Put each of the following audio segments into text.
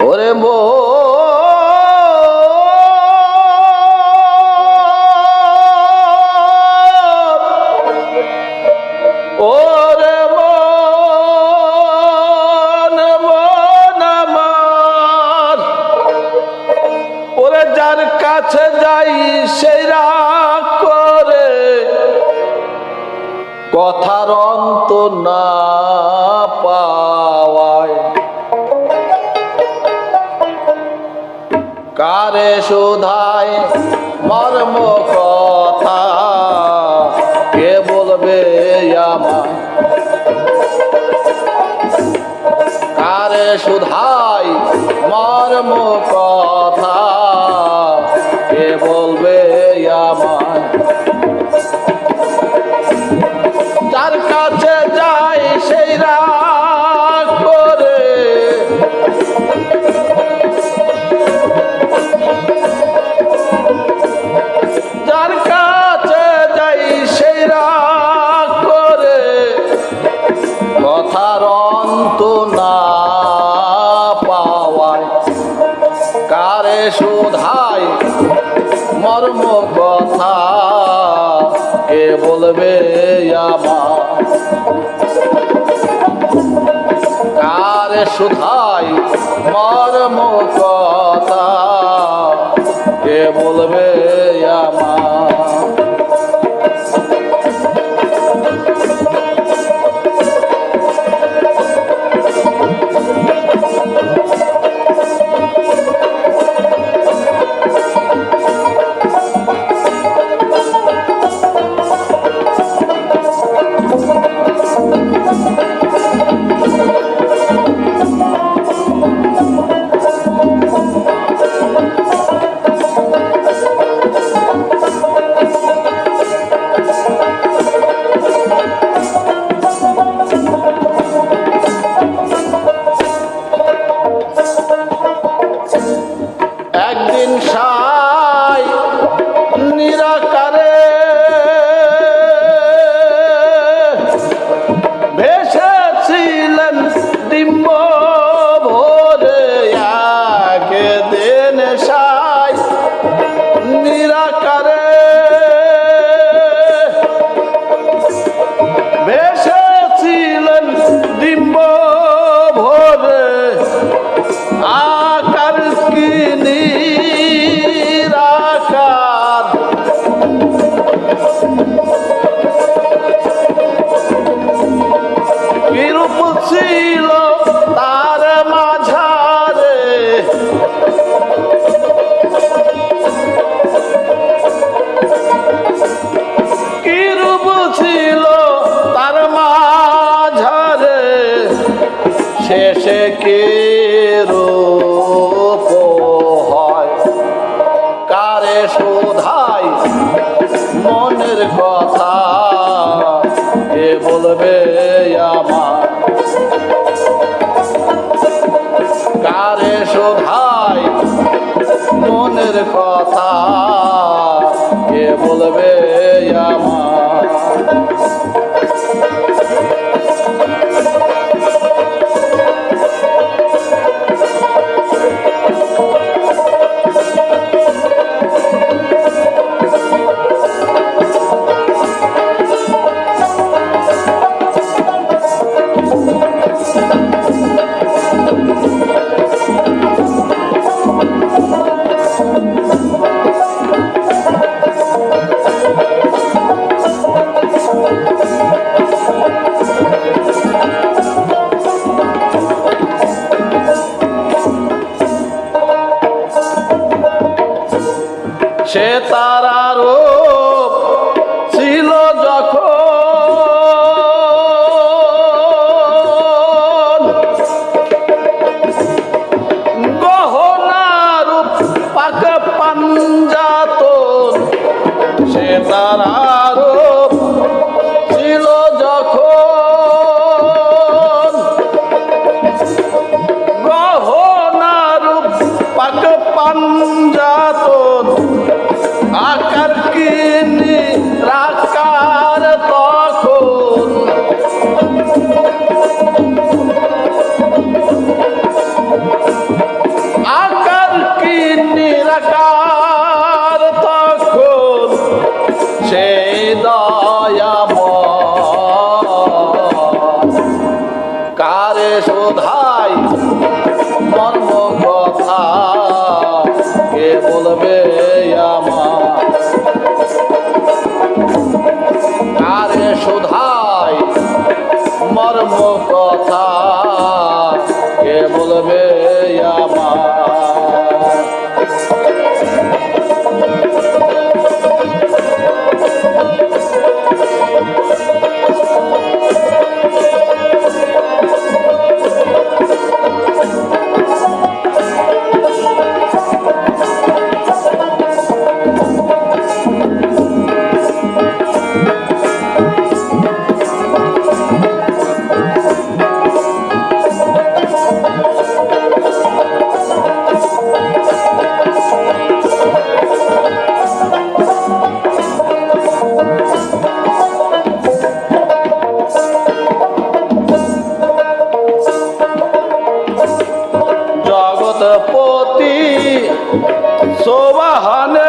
ওরে মো ধর্ম কথা। কে বলবে বলবে আমার। কার সুধাই মর্ম কথা কে বলবে আমার? চলবে আমার। কারে শোধাই মনের কথা কে বলবে আমার? সোবাহানে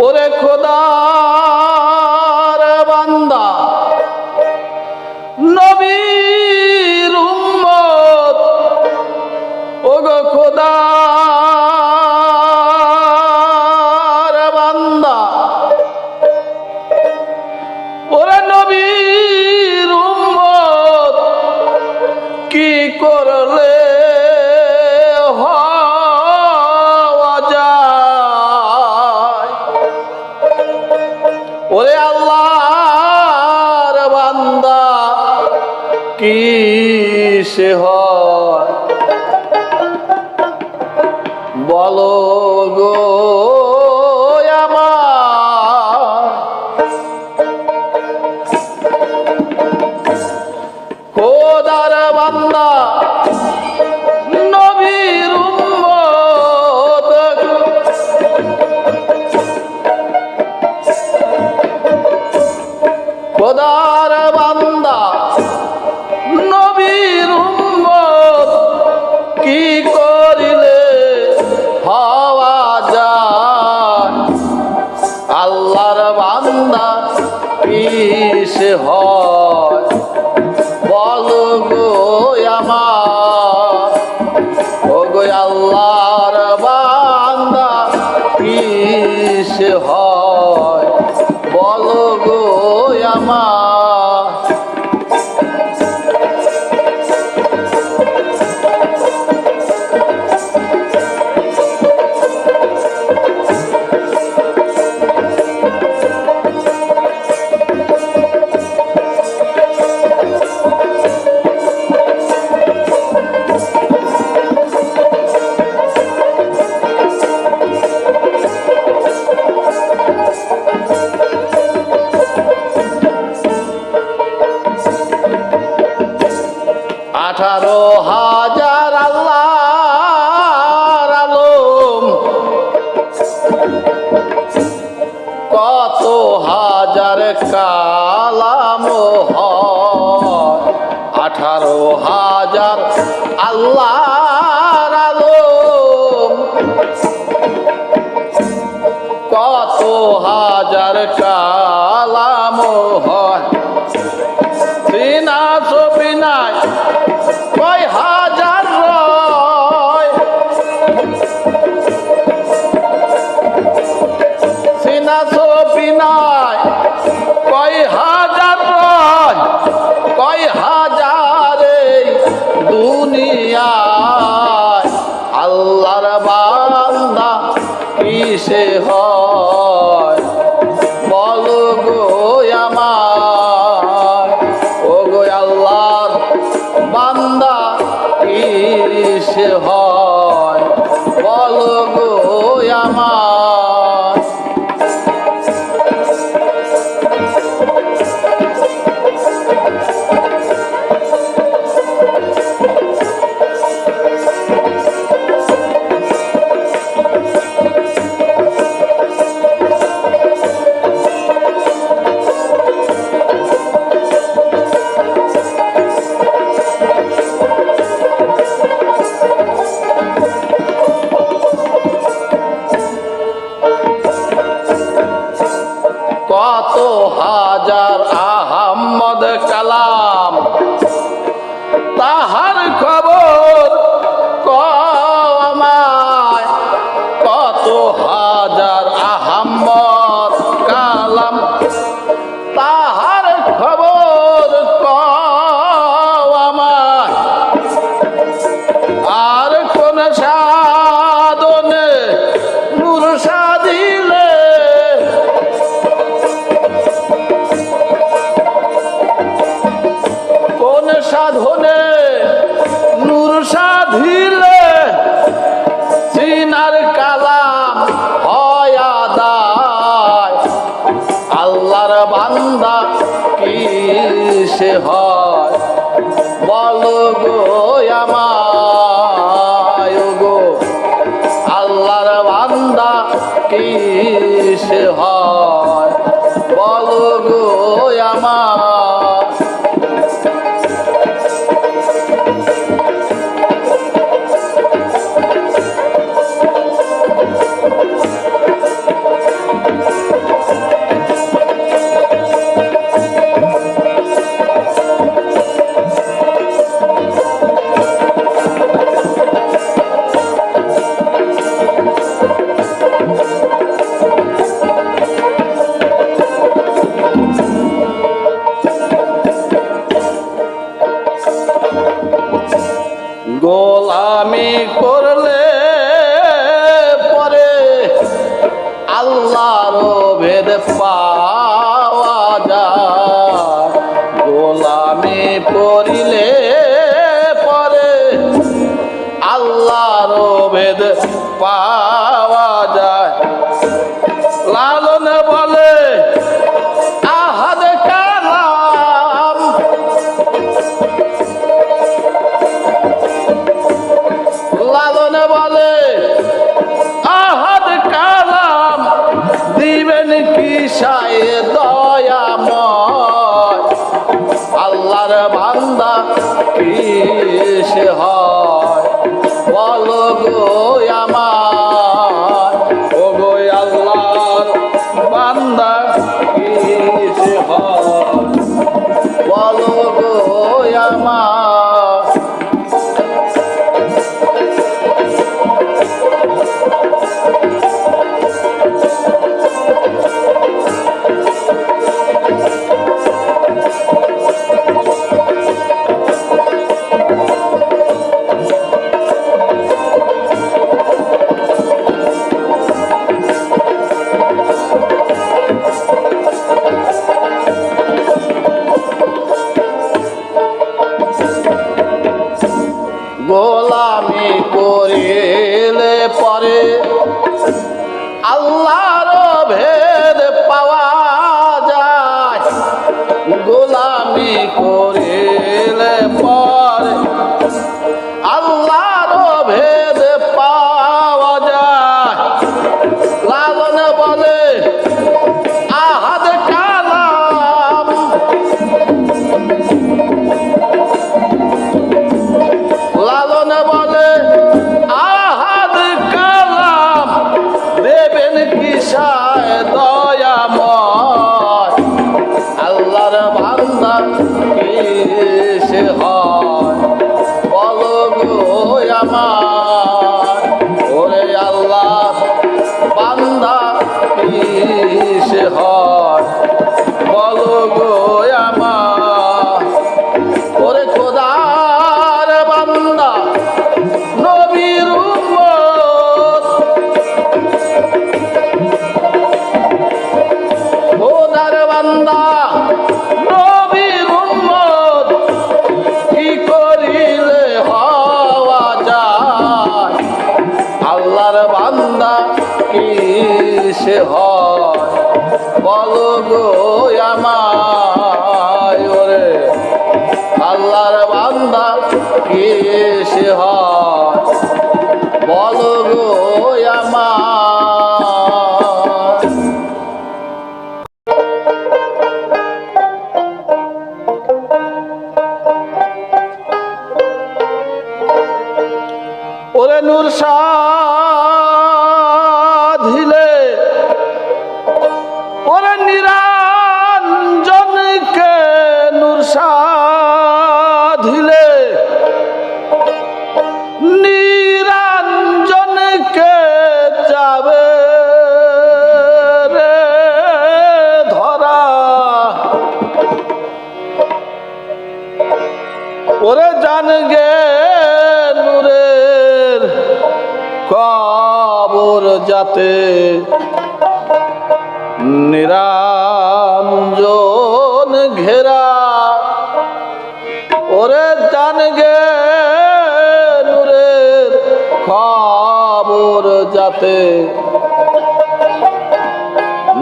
ওরে খোদার গো। হচ্ছে হয়। কত হাজার কালাম আঠারো হাজার আল্লাহ হয়। বল গো আমার গোলামি করলে পরে আল্লাহর ভেদ পা যাতে নিরঞ্জন ঘেরা। ওরে জান গে নূরের খবর যাতে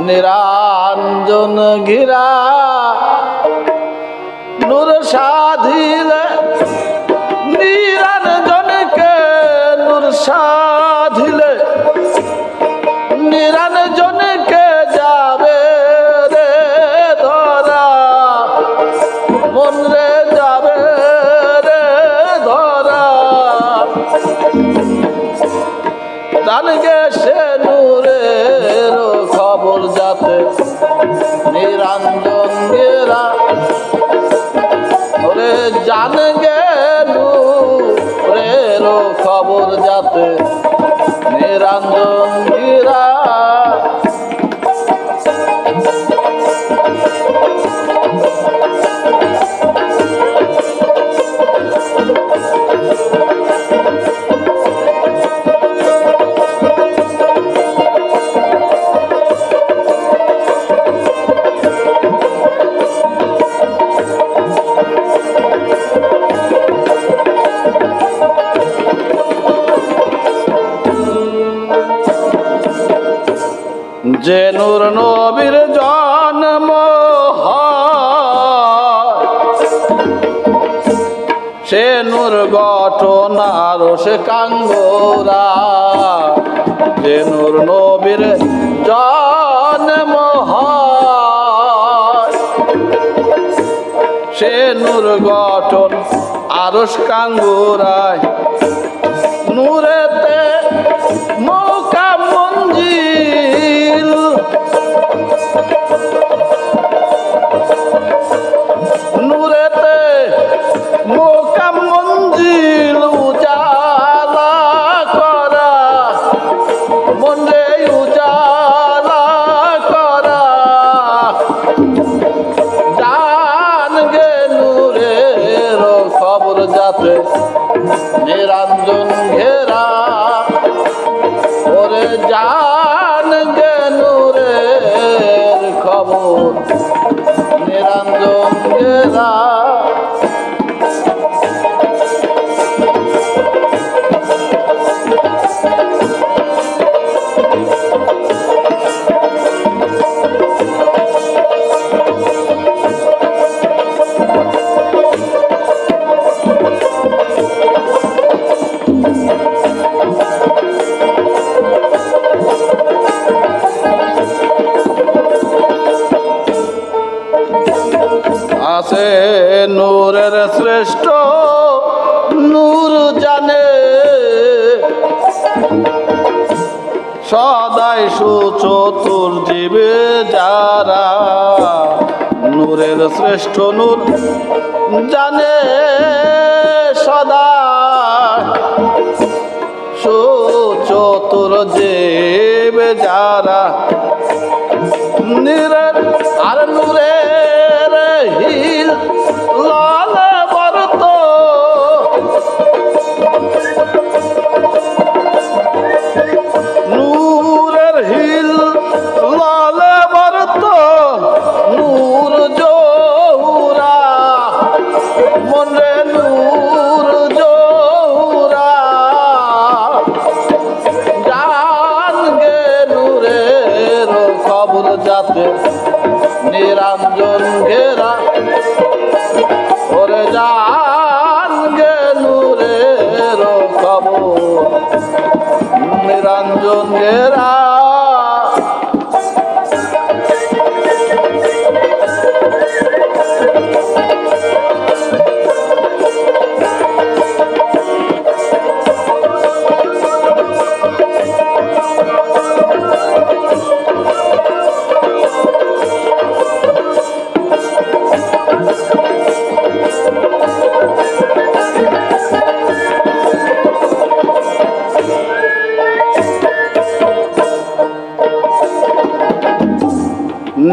নিরঞ্জন ঘেরা। নূর সাধিলে সে নূর আর সে কাঙ্গোরা। যে নূর নবীর জন্ম সে নূর গঠন আরস কাঙ্গুরায়। নূরেতে নূর জানে। সদাই সুচতুর জীবে যারা নূরের শ্রেষ্ঠ নূর জানে সদা সুচতুর জীবে যারা নিরের আপজন ঘেরা ওরে যান গেলু রে রব নিরঞ্জন ঘেরা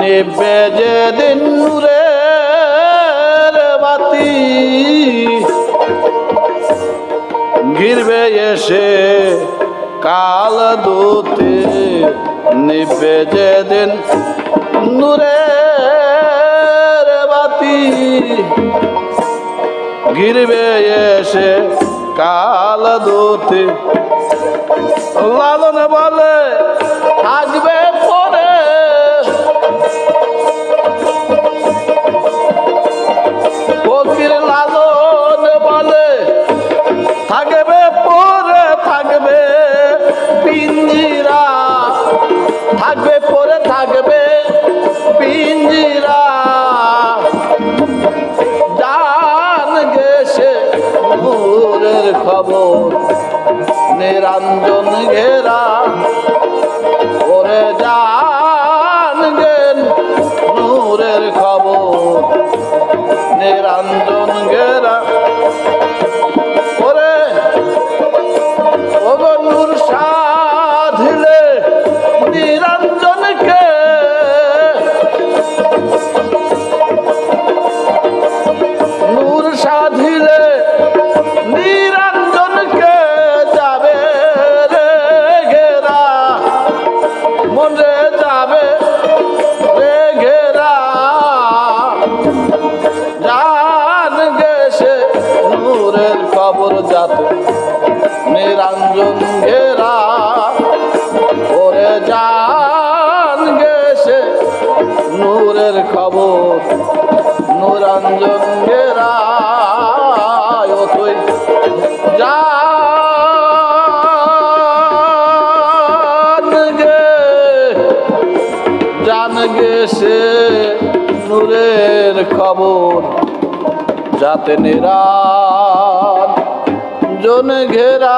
নিবে দিন নূরে বাতি। গিরবে এসে কাল দুতে, নিবে যেদিন নূরে বাতি। গিরবে এসে কাল দুতে, লালন বলে আসবে রান্ধন ঘে রাতে নিরাত জন ঘেরা